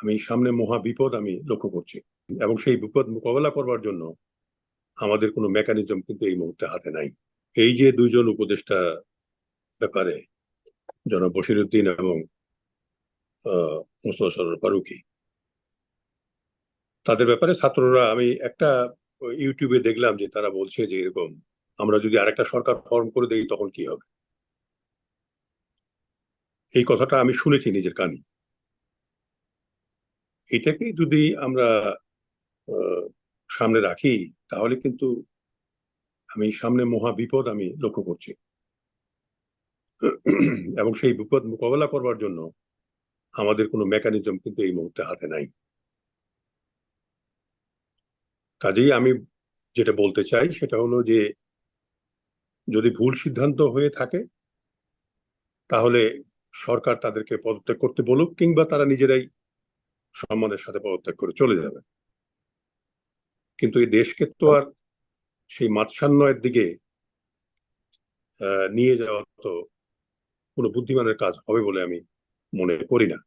আমি সামনে মহা বিপদ আমি লক্ষ্য করছি। এবং সেই বিপদ মোকাবেলা করবার জন্য আমাদের কোনো মেকানিজম কিন্তু এই মুহূর্তে হাতে নাই। এই যে দুইজন উপদেষ্টা ব্যাপারে জনাব বশিরুদ্দিন এবং মুস্তফা সরোর ফারুকি, তাদের ব্যাপারে ছাত্ররা আমি একটা ইউটিউবে দেখলাম যে তারা বলছে যে এরকম আমরা যদি আরেকটা সরকার ফর্ম করে দেই তখন কি হবে? এই কথাটা আমি শুনেছি নিজের কানে। এটাকে যদি আমরা সামনে রাখি, তাহলে কিন্তু আমি সামনে মহা বিপদ আমি লক্ষ্য করছি। এবং সেই বিপদ মোকাবেলা করবার জন্য আমাদের কোনো মেকানিজম কিন্তু এই মুহূর্তে হাতে নাই। কাজেই আমি যেটা বলতে চাই, সেটা হলো যে, যদি ভুল সিদ্ধান্ত হয়ে থাকে, তাহলে সরকার তাদেরকে পদত্যাগ করতে বলুক, কিংবা তারা নিজেরাই সম্মানের সাথে পদত্যাগ করে চলে যাবে। কিন্তু এই দেশকে তো আর সেই মাৎসান্নয়ের দিকে নিয়ে যাওয়া তো কোনো বুদ্ধিমানের কাজ হবে বলে আমি মনে করি না।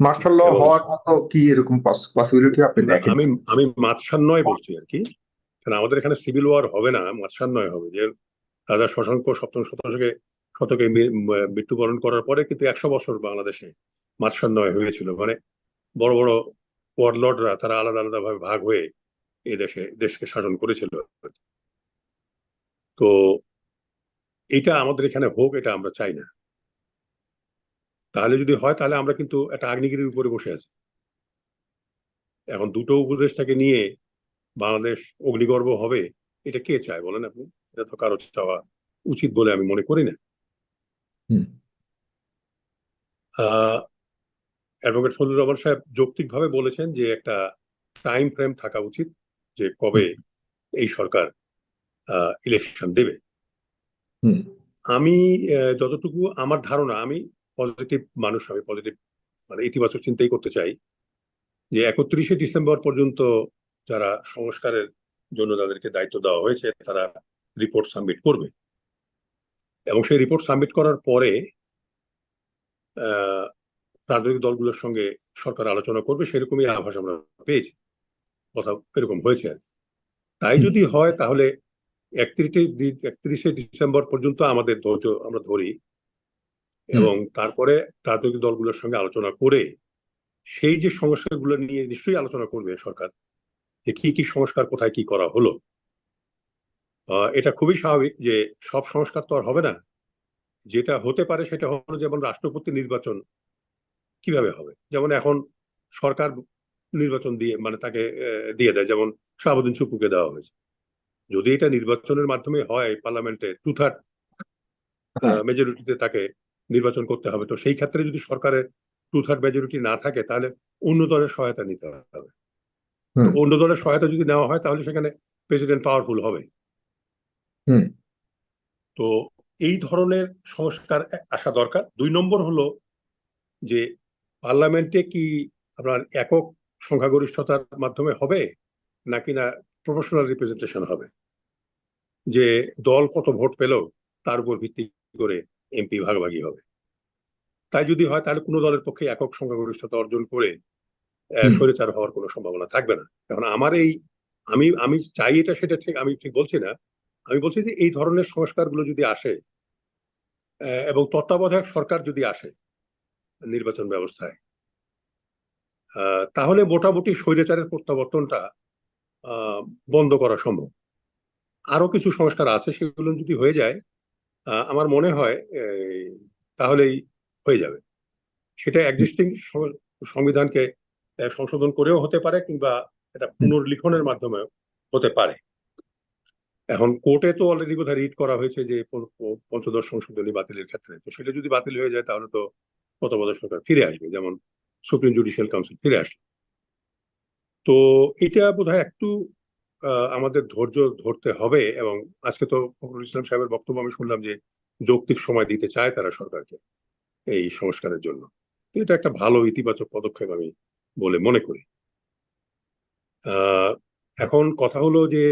মার্শাল হওয়ার মতো কি এরকম পসিবিলিটি আপনি দেখেন? আমি আমি মাৎসান্নয় বলছি আর কি। কারণ আমাদের এখানে সিভিল ওয়ার হবে না মাৎসান্নয় হবে। যে রাজা শশাঙ্ক সপ্তম শতকে শতকে মৃত্যুবরণ করার পরে কিন্তু একশো বছর বাংলাদেশে মাৎসান্নয় হয়েছিল মানে বড় বড় ওয়ার্ডলর্ডরা তারা আলাদা আলাদা ভাবে ভাগ হয়ে এই দেশে দেশকে শাসন করেছিল। তো এটা আমাদের এখানে হোক এটা আমরা চাই না। তাহলে যদি হয় তাহলে আমরা কিন্তু একটা আগ্নিগিরির উপরে বসে আছি। এখন দুটো উপদেশটাকে নিয়ে বাংলাদেশ অগ্নিগর্ভ হবে এটা কে চায় বলেন আপনি? এটা তো কারও চাওয়া উচিত বলে আমি মনে করি না। অ্যাডভোকেট ফজলুর রহমান সাহেব যৌক্তিকভাবে বলেছেন যে একটা টাইম ফ্রেম থাকা উচিত যে কবে এই সরকার ইলেকশন দেবে। আমি যতটুকু আমার ধারণা আমি পজিটিভ মানুষ আমি পজিটিভ মানে ইতিবাচক চিন্তাই করতে চাই যে একত্রিশে ডিসেম্বর পর্যন্ত যারা সংস্কারের জন্য তাদেরকে দায়িত্ব দেওয়া হয়েছে তারা রিপোর্ট সাবমিট করবে। এবং সেই রিপোর্ট সাবমিট করার পরে রাজনৈতিক দলগুলোর সঙ্গে সরকার আলোচনা করবে সেরকমই আভাস আমরা পেয়েছি। কথা এরকম হয়েছে আর তাই যদি হয় তাহলে একত্রিশে একত্রিশে ডিসেম্বর পর্যন্ত আমাদের ধৈর্য আমরা ধরি এবং তারপরে রাজনৈতিক দলগুলোর সঙ্গে আলোচনা করে সেই যে সংস্কারগুলো নিয়ে নিশ্চয়ই আলোচনা করবে সরকার যে কি কি সংস্কার কোথায় কি করা হলো। এটা খুবই স্বাভাবিক যে সব সংস্কার তো আর হবে না। যেটা হতে পারে সেটা হলো যেমন রাষ্ট্রপতি নির্বাচন কীভাবে হবে? যেমন এখন সরকার নির্বাচন দিয়ে মানে তাকে দিয়ে দেয় যেমন শাহাবুদ্দিন সুপুকে দেওয়া হয়েছে। যদি এটা নির্বাচনের মাধ্যমে হয় পার্লামেন্টে টু থার্ড মেজরিটিতে তাকে নির্বাচন করতে হবে তো সেই ক্ষেত্রে যদি সরকারের টু থার্ড মেজরিটি না থাকে তাহলে অন্য দলের সহায়তা নিতে হবে। অন্য দলের সহায়তা যদি নেওয়া হয় তাহলে সেখানে প্রেসিডেন্ট পাওয়ারফুল হবে। তো এই ধরনের সংস্কার আসা দরকার। দুই নম্বর হলো যে পার্লামেন্টে কি আপনার একক সংখ্যাগরিষ্ঠতার মাধ্যমে হবে নাকি না প্রফেশনাল রিপ্রেজেন্টেশন হবে? যে দল কত ভোট পেল তার উপর ভিত্তি করে এমপি ভাগাভাগি হবে। তাই যদি হয় তাহলে কোনো দলের পক্ষে একক সংখ্যাগরিষ্ঠতা অর্জন করে স্বৈরাচার হওয়ার কোনো সম্ভাবনা থাকবে না। কারণ আমার এই আমি আমি চাই এটা সেটা ঠিক আমি ঠিক বলছি না। আমি বলছি যে এই ধরনের সংস্কারগুলো যদি আসে এবং তত্ত্বাবধায়ক সরকার যদি আসে নির্বাচন ব্যবস্থায়। তাহলে মোটামুটি স্বৈরাচারের প্রত্যাবর্তনটা বন্ধ করা সম্ভব। আরও কিছু সংস্কার আছে সেগুলো যদি হয়ে যায় আমার মনে হয় তাহলেই হয়ে যাবে। সেটা এক্সিস্টিং সংবিধানকে সংশোধন করেও হতে পারে কিংবা এটা পুনর্লিখনের মাধ্যমে হতে পারে। এখন কোর্টে তো অলরেডি বোধহয় রিড করা হয়েছে যে পঞ্চদশ সংশোধনী বাতিলের ক্ষেত্রে। তো সেটা যদি বাতিল হয়ে যায় তাহলে তো তত্ত্বাবধায়ক সরকার ফিরে আসবে, যেমন সুপ্রিম জুডিশিয়াল কাউন্সিল ফিরে আসবে। তো এটা বোধ একটু আমাদের ধৈর্য ধরতে হবে এবং আজকে তো ফখরুল ইসলাম সাহেবের বক্তব্য আমি শুনলাম যে যৌক্তিক সময় দিতে চায় তারা সরকারকে এই সংস্কারের জন্য। এটা একটা ভালো ইতিবাচক পদক্ষেপ আমি বলে মনে করি। এখন কথা হলো যে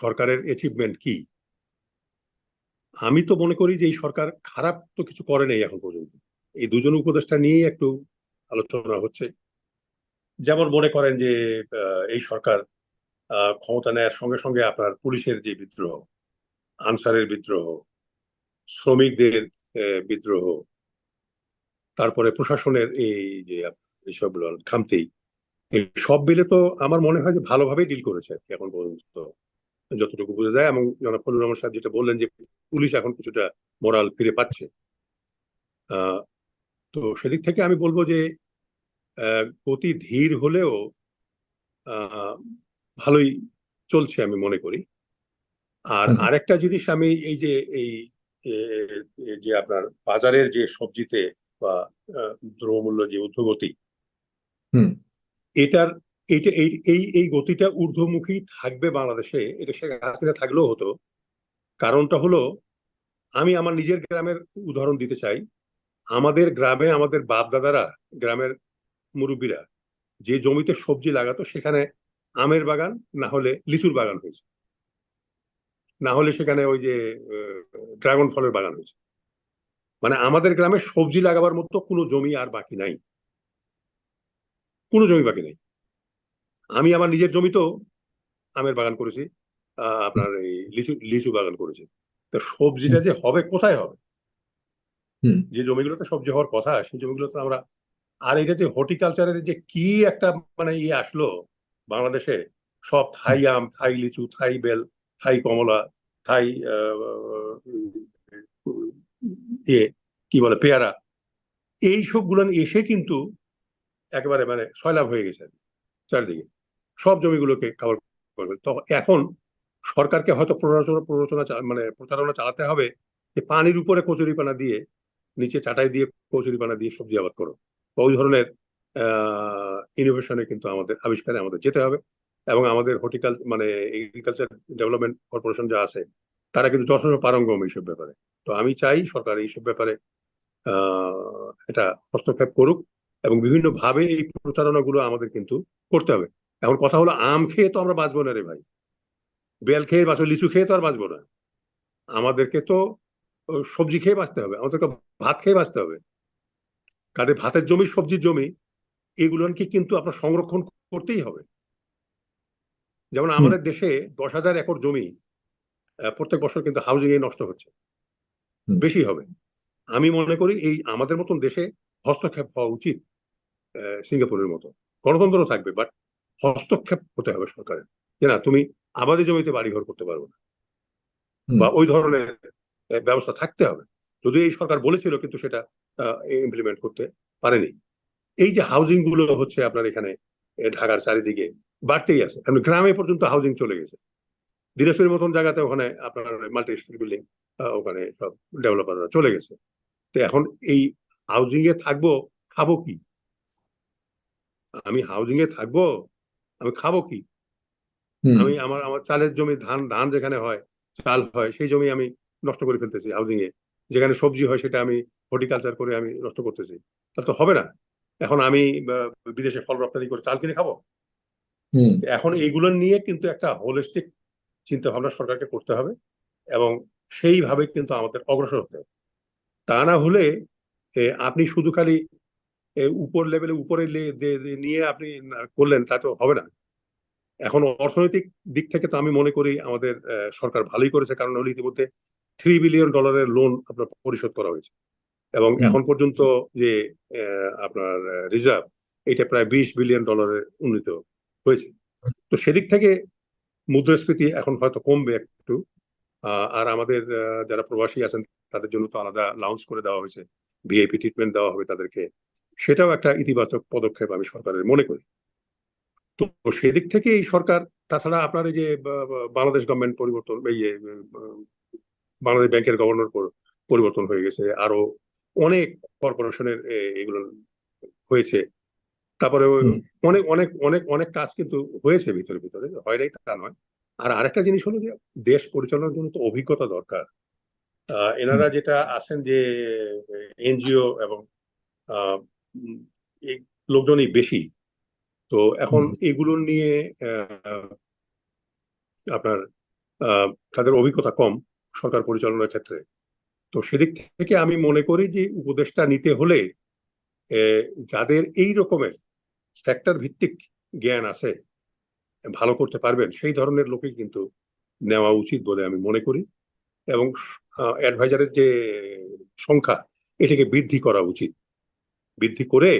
সরকারের অ্যাচিভমেন্ট কি? আমি তো মনে করি যে এই সরকার খারাপ তো কিছু করে নেই এখন পর্যন্ত। এই দুজন উপদেষ্টা নিয়েই একটু আলোচনা হচ্ছে। যেমন মনে করেন যে এই সরকার ক্ষমতা নেয়ার সঙ্গে সঙ্গে আপনার পুলিশের যে বিদ্রোহ, আনসারের বিদ্রোহ, শ্রমিকদের বিদ্রোহ, তারপরে প্রশাসনের এই যে এইসব খামতি সব মিলে তো আমার মনে হয় যে ভালোভাবেই ডিল করেছে এখন পর্যন্ত। যতটুকু বোঝা যায় এবং জনাব ফজলুর রহমান সাহেব যেটা বললেন যে পুলিশ এখন কিছুটা মোরাল ফিরে পাচ্ছে। তো সেদিক থেকে আমি বলব যে গতি ধীর হলেও ভালোই চলছে আমি মনে করি। আর। আরেকটা জিনিস আমি এই যে এই যে আপনার বাজারের যে সবজিতে বা দ্রব্যমূল্য যে ঊর্ধ্বগতি হুম। এটার এইটা, এই এই এই গতিটা ঊর্ধ্বমুখী থাকবে বাংলাদেশে, এটা সে হাসিনা থাকলেও হতো। কারণটা হলো, আমি আমার নিজের গ্রামের উদাহরণ দিতে চাই। আমাদের গ্রামে আমাদের বাপ দাদারা গ্রামের মুরব্বীরা যে জমিতে সবজি লাগাতো, সেখানে আমের বাগান, না হলে লিচুর বাগান হয়েছে। না হলে সেখানে ওই যে ড্রাগন ফলের বাগান হয়েছে। মানে আমাদের গ্রামে সবজি লাগাবার মতো কোনো জমি আর বাকি নাই। কোনো জমি বাকি নেই। আমি আমার নিজের জমিতেও আমের বাগান করেছি আহ, আপনার এই লিচু লিচু বাগান করেছি। তো সবজিটা যে হবে কোথায় হবে? যে জমিগুলোতে সবজি হওয়ার কথা সেই জমিগুলোতে আমরা আর এটা যে হর্টিকালচারের যে কি একটা মানে ইয়ে আসলো বাংলাদেশে সব থাই আম থাই লিচু থাই বেল থাই কমলা থাই আহ, উম, ইয়ে কি বলে পেয়ারা এই সবগুলো এসে কিন্তু একেবারে মানে সয়লাভ হয়ে গেছে চারিদিকে। সব জমিগুলোকে কভার করবে তো এখন সরকারকে হয়তো প্ররোচনা প্ররোচনা মানে প্রচারণা চালাতে হবে যে পানির উপরে কচুরিপানা দিয়ে, নিচে চাটাই দিয়ে কচুরিপানা দিয়ে সবজি আবাদ করো ওই ধরনের ইনোভেশনে কিন্তু আমাদের, আবিষ্কারে আমাদের যেতে হবে এবং আমাদের হর্টিকাল মানে এগ্রিকালচার ডেভেলপমেন্ট কর্পোরেশন যা আছে, তারা কিন্তু যথেষ্ট পারঙ্গম এইসব ব্যাপারে। তো আমি চাই সরকার এইসব ব্যাপারে এটা হস্তক্ষেপ করুক এবং বিভিন্ন ভাবে এই প্রচারণাগুলো আমাদের কিন্তু করতে হবে। এখন কথা হলো আম খেয়ে তো আমরা বাঁচবো না রে ভাই। বেল খেয়ে বাঁচবো লিচু খেয়ে তো আর বাঁচবো না। আমাদেরকে তো সবজি খেয়ে বাঁচতে হবে আমাদেরকে ভাত খেয়ে বাঁচতে হবে। কাজে ভাতের জমি সবজির জমি এগুলোকে কিন্তু আপনার সংরক্ষণ করতেই হবে। যেমন আমাদের দেশে দশ হাজার একর জমি প্রত্যেক বছর কিন্তু হাউজিং এ নষ্ট হচ্ছে। বেশি হবে। আমি মনে করি এই আমাদের মতন দেশে হস্তক্ষেপ হওয়া উচিত সিঙ্গাপুরের মতো। গণতন্ত্র থাকবে বাট হস্তক্ষেপ হতে হবে সরকারের। যে না তুমি আমাদের জমিতে বাড়িঘর করতে পারব না। বা ওই ধরনের ব্যবস্থা থাকতে হবে। যদি এই সরকার বলেছিল কিন্তু সেটা ইমপ্লিমেন্ট করতে পারেনি। এই যে হাউজিংগুলো হচ্ছে আপনার এখানে ঢাকার চারিদিকে বাড়তেই আছে। এখন গ্রামে পর্যন্ত হাউজিং চলে গেছে। দিনাজপুরের মতন জায়গাতে ওখানে আপনার মাল্টি স্টোরি বিল্ডিং ওখানে সব ডেভেলপাররা চলে গেছে। তো এখন এই হাউজিং এ থাকব খাব কি? আমি হাউজিং এ থাকব আমি খাব কি? আমি আমার আমার চালের জমি ধান ধান যেখানে হয় চাল হয় সেই জমি আমি নষ্ট করে ফেলতেছি হাউজিং এ। যেখানে সবজি হয় সেটা আমি হর্টিকালচার করে আমি নষ্ট করতেছি। তাহলে তো হবে না। এখন আমি বিদেশে ফল রপ্তানি করে চাল কিনে খাব? এখন এইগুলো নিয়ে কিন্তু একটা হোলিস্টিক চিন্তা ভাবনা সরকারকে করতে হবে এবং সেইভাবে কিন্তু আমাদের অগ্রসর হতে হবে। তা না হলে আপনি শুধু খালি উপর লেভেলে উপরে নিয়ে আপনি করলেন তা তো হবে না। এখন অর্থনৈতিক দিক থেকে তো আমি মনে করি আমাদের সরকার ভালোই করেছে কারণ হলো ইতিমধ্যে থ্রি বিলিয়ন ডলারের লোন আপনার পরিশোধ করা হয়েছে। এবং এখন পর্যন্ত যে আপনার রিজার্ভ এটা প্রায় বিশ বিলিয়ন ডলারের উন্নীত হয়েছে। তো সেদিক থেকে মুদ্রাস্ফীতি এখন হয়তো কমবে একটু। আহ, আর আমাদের যারা প্রবাসী আছেন তাদের জন্য তো আলাদা লাউন্স করে দেওয়া হয়েছে। ভিআইপি ট্রিটমেন্ট দেওয়া হবে তাদেরকে। সেটাও একটা ইতিবাচক পদক্ষেপ আমি সরকারের মনে করি। তো সেদিক থেকে এই সরকার তাছাড়া আপনার এই যে বাংলাদেশ গভর্নমেন্ট পরিবর্তন এই যে বাংলাদেশ ব্যাংকের গভর্নর পর- পরিবর্তন হয়ে গেছে আরও অনেক কর্পোরেশনের এগুলো হয়েছে। তারপরে অনেক অনেক অনেক অনেক কাজ কিন্তু হয়েছে ভিতরে ভিতরে হয় নাই তা নয়। আর আরেকটা জিনিস হলো যে দেশ পরিচালনার জন্য তো অভিজ্ঞতা দরকার। আহ, এনারা যেটা আছেন যে এনজিও এবং লোকজনই বেশি। তো এখন এগুলো নিয়ে আহ, আপনার আহ, তাদের অভিজ্ঞতা কম সরকার পরিচালনার ক্ষেত্রে। তো সেদিক থেকে আমি মনে করি যে উপদেশটা নিতে হলে যাদের এই রকমের সেক্টর ভিত্তিক জ্ঞান আছে ভালো করতে পারবেন সেই ধরনের লোকে কিন্তু নেওয়া উচিত বলে আমি মনে করি। এবং অ্যাডভাইজারের যে সংখ্যা এটাকে বৃদ্ধি করা উচিত। বৃদ্ধি করে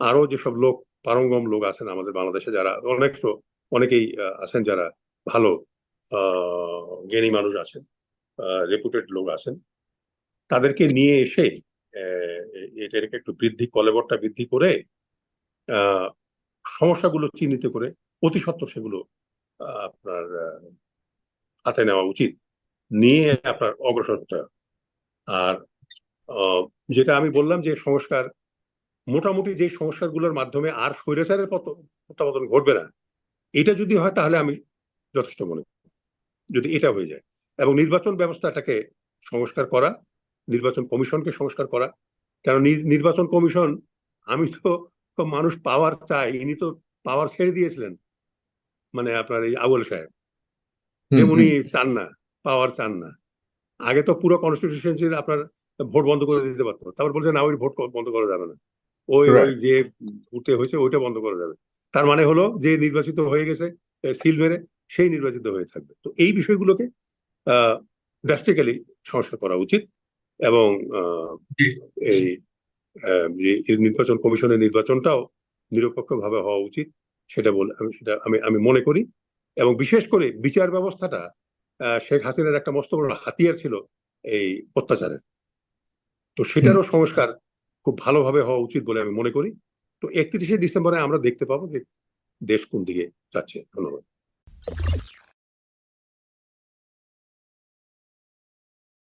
আরও যেসব লোক, পারঙ্গম লোক আছেন আমাদের বাংলাদেশে যারা, অনেক অনেকেই আছেন যারা ভালো জ্ঞানী মানুষ আছেন রেপুটেড লোক আছেন। তাদেরকে নিয়ে এসে এটাকে একটু বৃদ্ধি, কলেবরটা বৃদ্ধি করে সমস্যাগুলো চিহ্নিত করে অতি সত্ত্বর সেগুলো আপনার হাতে নেওয়া উচিত। নিয়ে আপনার অগ্রসর হতে হবে আর যেটা আমি বললাম যে সংস্কার মোটামুটি যে সংস্কারগুলোর মাধ্যমে আর স্বৈরাচারের প্রত্যাবর্তন ঘটবে না এটা যদি হয় তাহলে আমি যথেষ্ট মনে করি যদি এটা হয়ে যায়। এবং নির্বাচন ব্যবস্থাটাকে সংস্কার করা নির্বাচন কমিশনকে সংস্কার করা কারণ নি- নির্বাচন কমিশন আমি তো মানুষ পাওয়ার চাই ইনি তো পাওয়ার ছেড়ে দিয়েছিলেন মানে আপনার এই আবুল সাহেব। উনি চান না পাওয়ার চান না। আগে তো পুরো কনস্টিটিউশন আপনার ভোট বন্ধ করে দিতে পারতো তারপর বলছে না ওই ভোট বন্ধ করা যাবে না। ওই ওই যে ঘুরতে হয়েছে ওইটা বন্ধ করা যাবে। তার মানে হলো যে নির্বাচিত হয়ে গেছে সিল মেরে সেই নির্বাচিত হয়ে থাকবে। তো এই বিষয়গুলোকে ড্রাস্টিক্যালি সংস্কার করা উচিত এবং এই নির্বাচন কমিশনের নির্বাচনটাও নিরপেক্ষভাবে হওয়া উচিত সেটা বলে আমি সেটা আমি আমি মনে করি। এবং বিশেষ করে বিচার ব্যবস্থাটা আহ, শেখ হাসিনার একটা মস্ত বড় হাতিয়ার ছিল এই অত্যাচারের। তো সেটারও সংস্কার খুব ভালোভাবে হওয়া উচিত বলে আমি মনে করি। তো একত্রিশে ডিসেম্বরে আমরা দেখতে পাবো যে দেশ কোন দিকে যাচ্ছে। ধন্যবাদ।